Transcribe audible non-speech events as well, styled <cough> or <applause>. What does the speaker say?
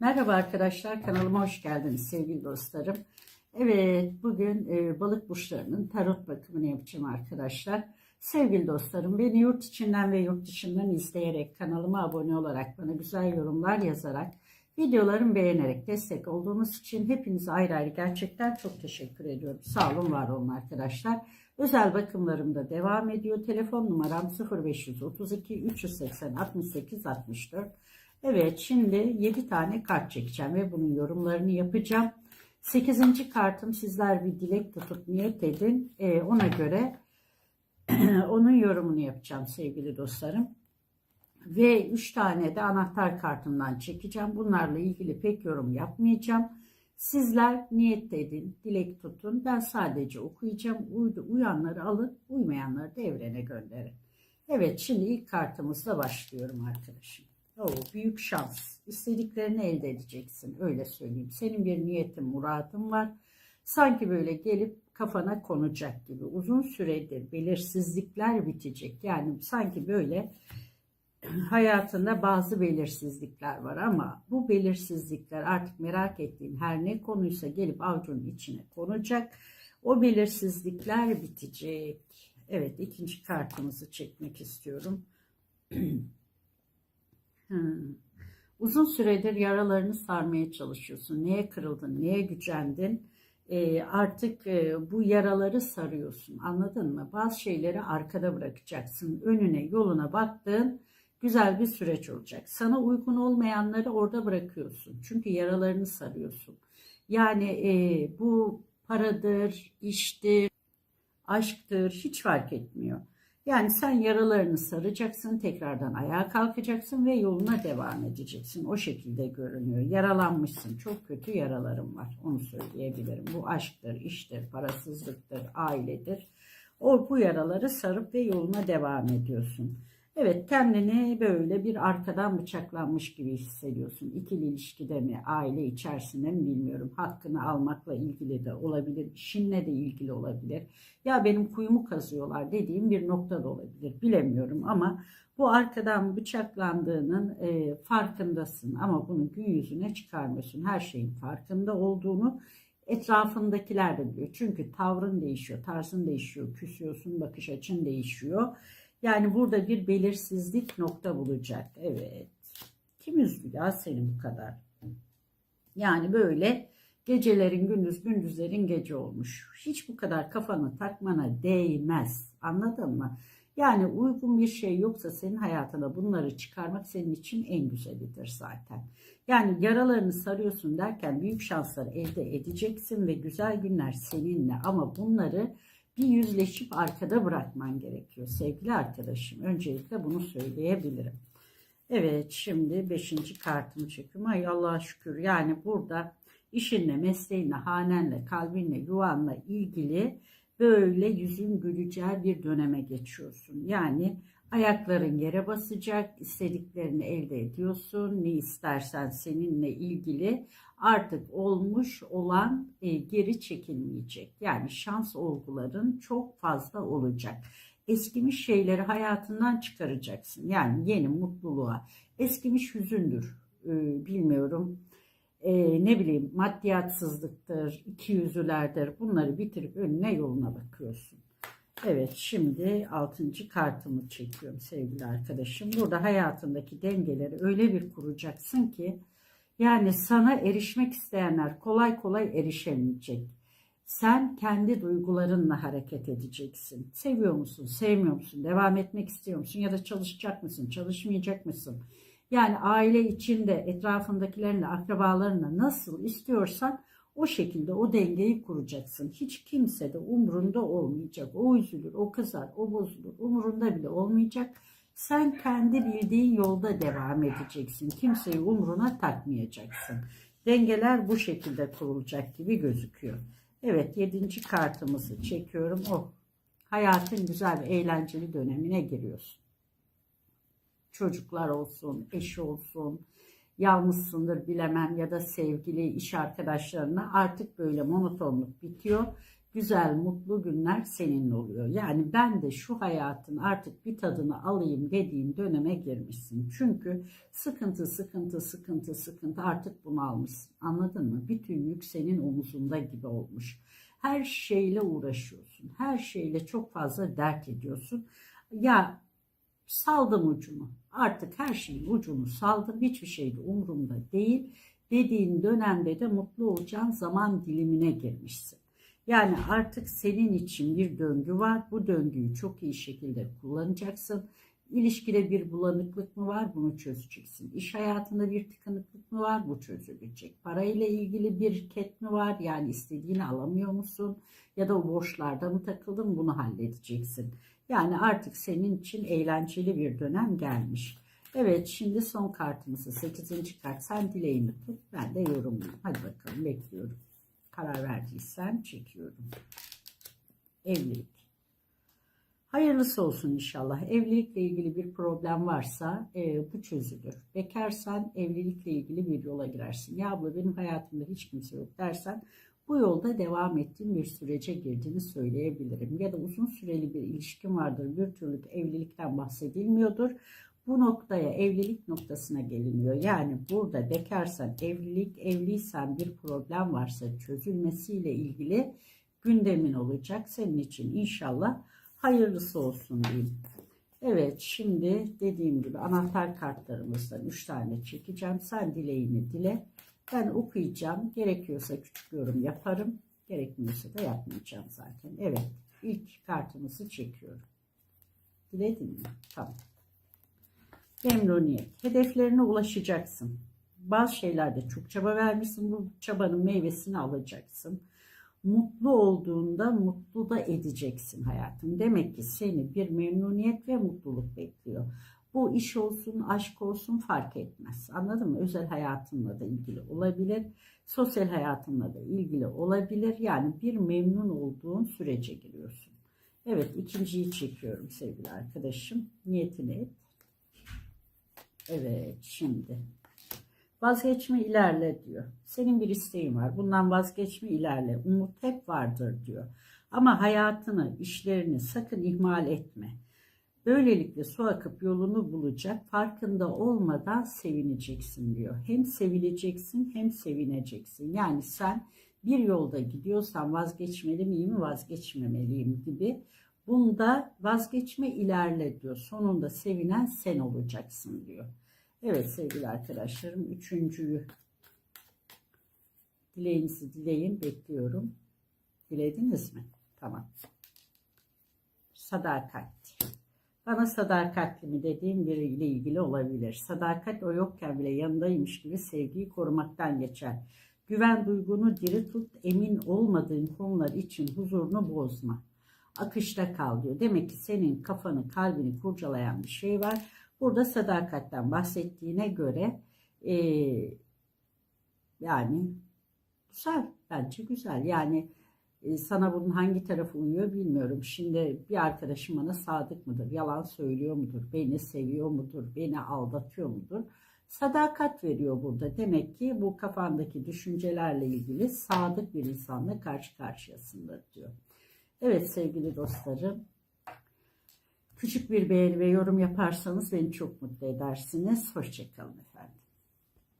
Merhaba arkadaşlar, kanalıma hoş geldiniz sevgili dostlarım. Evet, bugün e, balık burçlarının tarot bakımını yapacağım arkadaşlar. Sevgili dostlarım, beni yurt içinden ve yurt dışından izleyerek, kanalıma abone olarak, bana güzel yorumlar yazarak, videolarımı beğenerek destek olduğunuz için hepinize ayrı ayrı gerçekten çok teşekkür ediyorum. Sağ olun, var olun arkadaşlar. Özel bakımlarım da devam ediyor. Telefon numaram 0532 380 68 64. Evet şimdi 7 tane kart çekeceğim ve bunun yorumlarını yapacağım. 8. kartım sizler bir dilek tutup niyet edin. Ee, ona göre <clears throat> onun yorumunu yapacağım sevgili dostlarım. Ve 3 tane de anahtar kartımdan çekeceğim. Bunlarla ilgili pek yorum yapmayacağım. Sizler niyet edin, dilek tutun. Ben sadece okuyacağım. Uydu, uyanları alın, uymayanları da evrene gönderin. Evet şimdi ilk kartımızla başlıyorum arkadaşım. Oo, büyük şans. İstediklerini elde edeceksin. Öyle söyleyeyim. Senin bir niyetin, muradın var. Sanki böyle gelip kafana konacak gibi. Uzun süredir belirsizlikler bitecek. Yani sanki böyle <clears throat> hayatında bazı belirsizlikler var ama bu belirsizlikler artık merak ettiğin her ne konuysa gelip avucunun içine konacak. O belirsizlikler bitecek. Evet ikinci kartımızı çekmek istiyorum. <clears throat> Uzun süredir yaralarını sarmaya çalışıyorsun. Neye kırıldın, neye gücendin? Ee, artık e, bu yaraları sarıyorsun. Anladın mı? Bazı şeyleri arkada bırakacaksın. Önüne, yoluna baktığın güzel bir süreç olacak. Sana uygun olmayanları orada bırakıyorsun. Çünkü yaralarını sarıyorsun. Yani e, bu paradır, iştir, aşktır hiç fark etmiyor. Yani sen yaralarını saracaksın, tekrardan ayağa kalkacaksın ve yoluna devam edeceksin. O şekilde görünüyor. Yaralanmışsın. Çok kötü yaralarım var. Onu söyleyebilirim. Bu aşktır, iştir, parasızlıktır, ailedir. O bu yaraları sarıp ve yoluna devam ediyorsun. Evet kendini böyle bir arkadan bıçaklanmış gibi hissediyorsun. İkili ilişkide mi, aile içerisinde mi bilmiyorum. Hakkını almakla ilgili de olabilir, işinle de ilgili olabilir. Ya benim kuyumu kazıyorlar dediğim bir nokta da olabilir. Bilemiyorum ama bu arkadan bıçaklandığının e, farkındasın. Ama bunu gün yüzüne çıkarmıyorsun. Her şeyin farkında olduğunu etrafındakiler de biliyor. Çünkü tavrın değişiyor, tarzın değişiyor, küsüyorsun, bakış açın değişiyor. Yani burada bir belirsizlik nokta bulacak. Evet. Kim üzdü ya seni bu kadar? Yani böyle gecelerin gündüz, gündüzlerin gece olmuş. Hiç bu kadar kafanı takmana değmez. Anladın mı? Yani uygun bir şey yoksa senin hayatına bunları çıkarmak senin için en güzelidir zaten. Yani yaralarını sarıyorsun derken büyük şanslar elde edeceksin ve güzel günler seninle ama bunları bir yüzleşip arkada bırakman gerekiyor sevgili arkadaşım. Öncelikle bunu söyleyebilirim. Evet şimdi beşinci kartımı çekiyorum. Ay Allah'a şükür yani burada işinle, mesleğinle, hanenle, kalbinle, yuvanla ilgili böyle yüzün güleceği bir döneme geçiyorsun. Yani ayakların yere basacak, istediklerini elde ediyorsun. Ne istersen seninle ilgili artık olmuş olan e, geri çekilmeyecek. Yani şans olguların çok fazla olacak. Eskimiş şeyleri hayatından çıkaracaksın. Yani yeni mutluluğa. Eskimiş hüzündür. E, bilmiyorum. E, ne bileyim maddiyatsızlıktır, iki yüzülerdir. Bunları bitirip önüne yoluna bakıyorsun. Evet şimdi altıncı kartımı çekiyorum sevgili arkadaşım. Burada hayatındaki dengeleri öyle bir kuracaksın ki yani sana erişmek isteyenler kolay kolay erişemeyecek. Sen kendi duygularınla hareket edeceksin. Seviyor musun, sevmiyor musun, devam etmek istiyor musun ya da çalışacak mısın, çalışmayacak mısın? Yani aile içinde etrafındakilerinle, akrabalarına nasıl istiyorsan o şekilde o dengeyi kuracaksın. Hiç kimse de umrunda olmayacak. O üzülür, o kızar, o bozulur. Umrunda bile olmayacak. Sen kendi bildiğin yolda devam edeceksin. Kimseyi umruna takmayacaksın. Dengeler bu şekilde kurulacak gibi gözüküyor. Evet yedinci kartımızı çekiyorum. Oh hayatın güzel ve eğlenceli dönemine giriyorsun. Çocuklar olsun, eş olsun, yalnızsındır bilemem ya da sevgili iş arkadaşlarına artık böyle monotonluk bitiyor güzel, mutlu günler seninle oluyor. Yani ben de şu hayatın artık bir tadını alayım dediğin döneme girmişsin. Çünkü sıkıntı, sıkıntı, sıkıntı, sıkıntı artık bunu almışsın. Anladın mı? Bütün yük senin omuzunda gibi olmuş. Her şeyle uğraşıyorsun. Her şeyle çok fazla dert ediyorsun. Ya saldım ucunu. Artık her şeyin ucunu saldım. Hiçbir şey de umurumda değil. Dediğin dönemde de mutlu olacağın zaman dilimine girmişsin. Yani artık senin için bir döngü var. Bu döngüyü çok iyi şekilde kullanacaksın. İlişkide bir bulanıklık mı var? Bunu çözeceksin. İş hayatında bir tıkanıklık mı var? Bu çözülecek. Parayla ilgili bir ket mi var? Yani istediğini alamıyor musun? Ya da o borçlarda mı takıldın? Bunu halledeceksin. Yani artık senin için eğlenceli bir dönem gelmiş. Evet şimdi son kartımızı 8. kart. Sen dileğini tut. Ben de yorumlayayım. Hadi bakalım bekliyorum. Karar verdiysen çekiyorum. Evlilik. Hayırlısı olsun inşallah. Evlilikle ilgili bir problem varsa e, bu çözülür. Bekarsan evlilikle ilgili bir yola girersin. Ya abla benim hayatımda hiç kimse yok dersen bu yolda devam ettiğin bir sürece girdiğini söyleyebilirim. Ya da uzun süreli bir ilişkin vardır. Bir türlü evlilikten bahsedilmiyordur. Bu noktaya evlilik noktasına geliniyor. Yani burada bekarsan evlilik, evliysen bir problem varsa çözülmesiyle ilgili gündemin olacak. Senin için inşallah hayırlısı olsun diyeyim. Evet şimdi dediğim gibi anahtar kartlarımızdan 3 tane çekeceğim. Sen dileğini dile. Ben okuyacağım. Gerekiyorsa küçük yorum yaparım. Gerekmiyorsa da yapmayacağım zaten. Evet ilk kartımızı çekiyorum. Diledin mi? Tamam. Memnuniyet. Hedeflerine ulaşacaksın. Bazı şeylerde çok çaba vermişsin. Bu çabanın meyvesini alacaksın. Mutlu olduğunda mutlu da edeceksin hayatım. Demek ki seni bir memnuniyet ve mutluluk bekliyor. Bu iş olsun, aşk olsun fark etmez. Anladın mı? Özel hayatınla da ilgili olabilir. Sosyal hayatınla da ilgili olabilir. Yani bir memnun olduğun sürece giriyorsun. Evet ikinciyi çekiyorum sevgili arkadaşım. Niyetini et. Evet şimdi vazgeçme ilerle diyor. Senin bir isteğin var. Bundan vazgeçme ilerle. Umut hep vardır diyor. Ama hayatını, işlerini sakın ihmal etme. Böylelikle su akıp yolunu bulacak. Farkında olmadan sevineceksin diyor. Hem sevileceksin hem sevineceksin. Yani sen bir yolda gidiyorsan vazgeçmeli miyim, vazgeçmemeliyim gibi. Bunda vazgeçme ilerle diyor. Sonunda sevinen sen olacaksın diyor. Evet sevgili arkadaşlarım üçüncüyü dileğinizi dileyin bekliyorum. Dilediniz mi? Tamam. Sadakat. Bana sadakatli mi dediğim biriyle ilgili olabilir. Sadakat o yokken bile yanındaymış gibi sevgiyi korumaktan geçer. Güven duygunu diri tut, emin olmadığın konular için huzurunu bozma. Akışta kal diyor. Demek ki senin kafanı, kalbini kurcalayan bir şey var. Burada sadakatten bahsettiğine göre e, yani güzel, bence güzel. Yani sana bunun hangi tarafı uyuyor bilmiyorum. Şimdi bir arkadaşım bana sadık mıdır, yalan söylüyor mudur, beni seviyor mudur, beni aldatıyor mudur? Sadakat veriyor burada. Demek ki bu kafandaki düşüncelerle ilgili sadık bir insanla karşı karşıyasındır diyor. Evet sevgili dostlarım. Küçük bir beğeni ve yorum yaparsanız beni çok mutlu edersiniz. Hoşçakalın efendim.